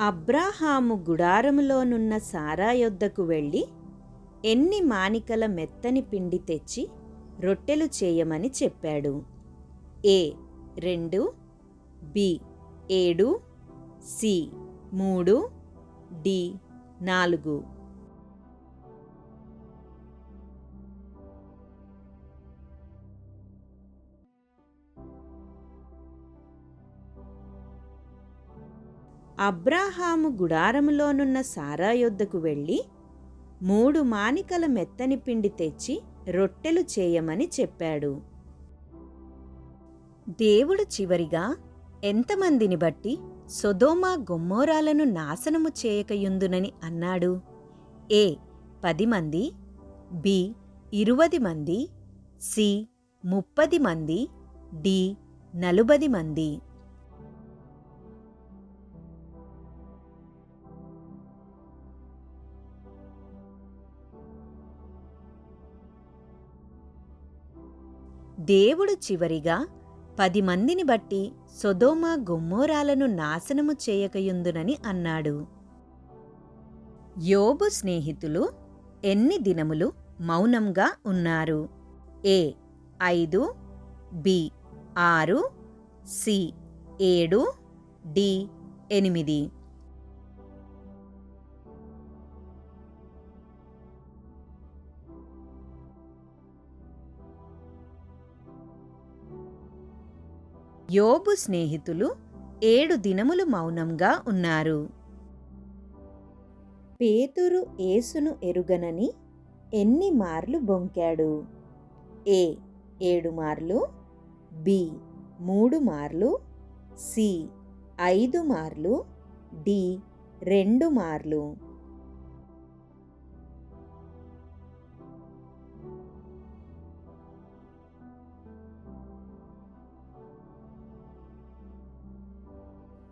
అబ్రాహాము గుడారములోనున్న సారా యొద్దకు వెళ్ళి ఎన్ని మానికల మెత్తని పిండి తెచ్చి రొట్టెలు చేయమని చెప్పాడు. ఏ రెండు బి ఏడు సి మూడు డి నాలుగు. అబ్రాహాము గుడారములోనున్న సారా యొద్దకు వెళ్ళి మూడు మానికల మెత్తని పిండి తెచ్చి రొట్టెలు చేయమని చెప్పాడు. దేవుడు చివరిగా ఎంతమందిని బట్టి సొదోమా గొమ్మోరాలను నాశనము చేయకయుందునని అన్నాడు. ఏ పది మంది బి ఇరువది మంది సి ముప్పది మంది డి నలుబది మంది. దేవుడు చివరిగా పది మందిని బట్టి సొదోమ గొమ్మోరాలను నాశనము చేయకయుందునని అన్నాడు. యోబు స్నేహితులు ఎన్ని దినములు మౌనంగా ఉన్నారు? ఏ ఐదు బి ఆరు సి ఏడు డి ఎనిమిది. యోబు స్నేహితులు ఏడు దినములు మౌనంగా ఉన్నారు. పేతురు ఏసును ఎరుగనని ఎన్ని మార్లు బొంకాడు? ఏ ఏడు మార్లు బి మూడు మార్లు సి ఐదు మార్లు డి రెండు మార్లు.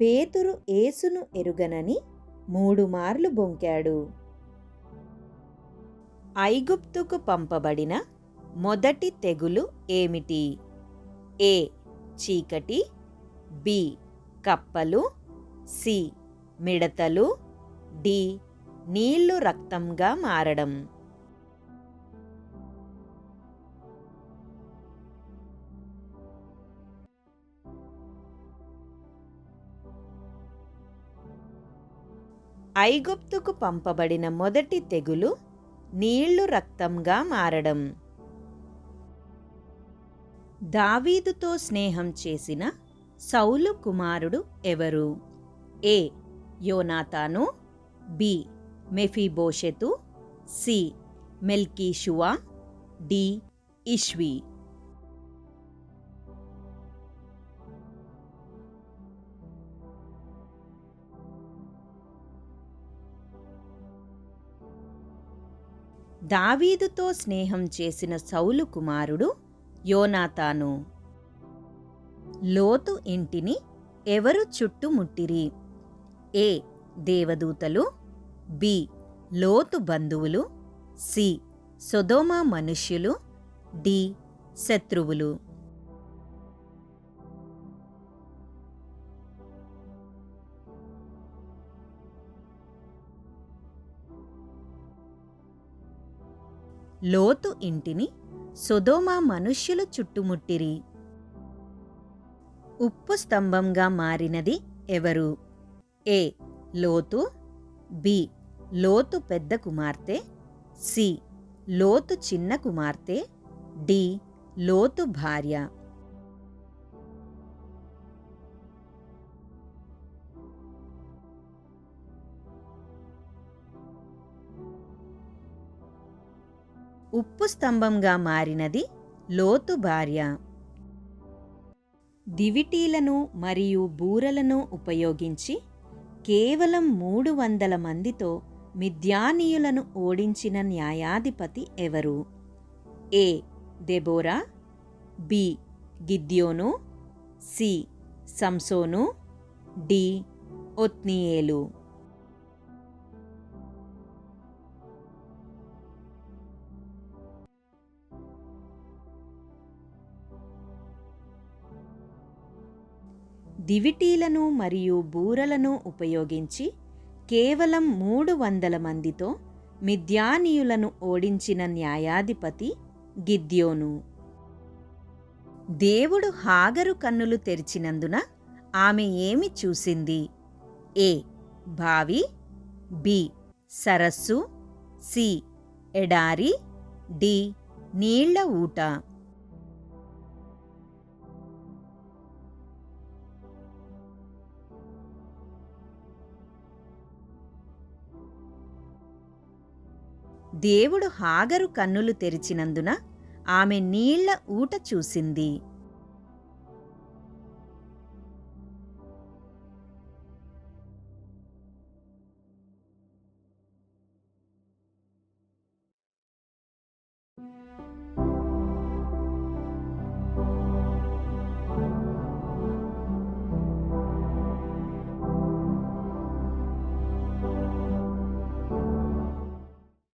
పేతురు ఏసును ఎరుగనని మూడు మార్లు బొంకాడు. ఐగుప్తుకు పంపబడిన మొదటి తెగులు ఏమిటి? ఏ. చీకటి. బి. కప్పలు. సి. మిడతలు. డి. నీళ్ళు రక్తంగా మారడం. ఐగుప్తుకు పంపబడిన మొదటి తెగులు నీళ్ళు రక్తంగా మారడం. దావీదుతో స్నేహం చేసిన సౌలు కుమారుడు ఎవరు? ఏ. యోనాతాను. బి. మెఫీబోషెతు. సి. మెల్కీషువా. డి. ఇష్వి. దావీదుతో స్నేహం చేసిన సౌలు కుమారుడు యోనాతాను. లోతు ఇంటిని ఎవరు చుట్టుముట్టిరి? ఏ. దేవదూతలు. బి. లోతు బంధువులు. సి. సొదోమా మనుష్యులు. డి. శత్రువులు. లోతు ఇంటిని సొదోమా మనుష్యులు చుట్టుముట్టిరి. ఉప్పు స్తంభంగా మారినది ఎవరు? ఏ. లోతు బి. లోతు పెద్ద కుమార్తె సి. లోతు చిన్న కుమార్తె డి. లోతు భార్య. ఉప్పు స్తంభంగా మారినది లోతు భార్య. దివిటీలను మరియు బూరలను ఉపయోగించి కేవలం మూడు వందల మందితో మిద్యానీయులను ఓడించిన న్యాయాధిపతి ఎవరు? ఏ. దెబోరా బి. గిద్యోను. సి. సంసోను. డి. ఒత్నియేలు. దివిటీలను మరియు బూరలను ఉపయోగించి కేవలం మూడు వందల మందితో మిద్యానీయులను ఓడించిన న్యాయాధిపతి గిద్యోను. దేవుడు హాగరు కన్నులు తెరిచినందున ఆమె ఏమి చూసింది? ఏ. బావి బి. సరస్సు. సి. ఎడారి. డి. నీళ్ళ ఊట. దేవుడు హాగరు కన్నులు తెరిచినందున ఆమె నీళ్ళ ఊట చూసింది.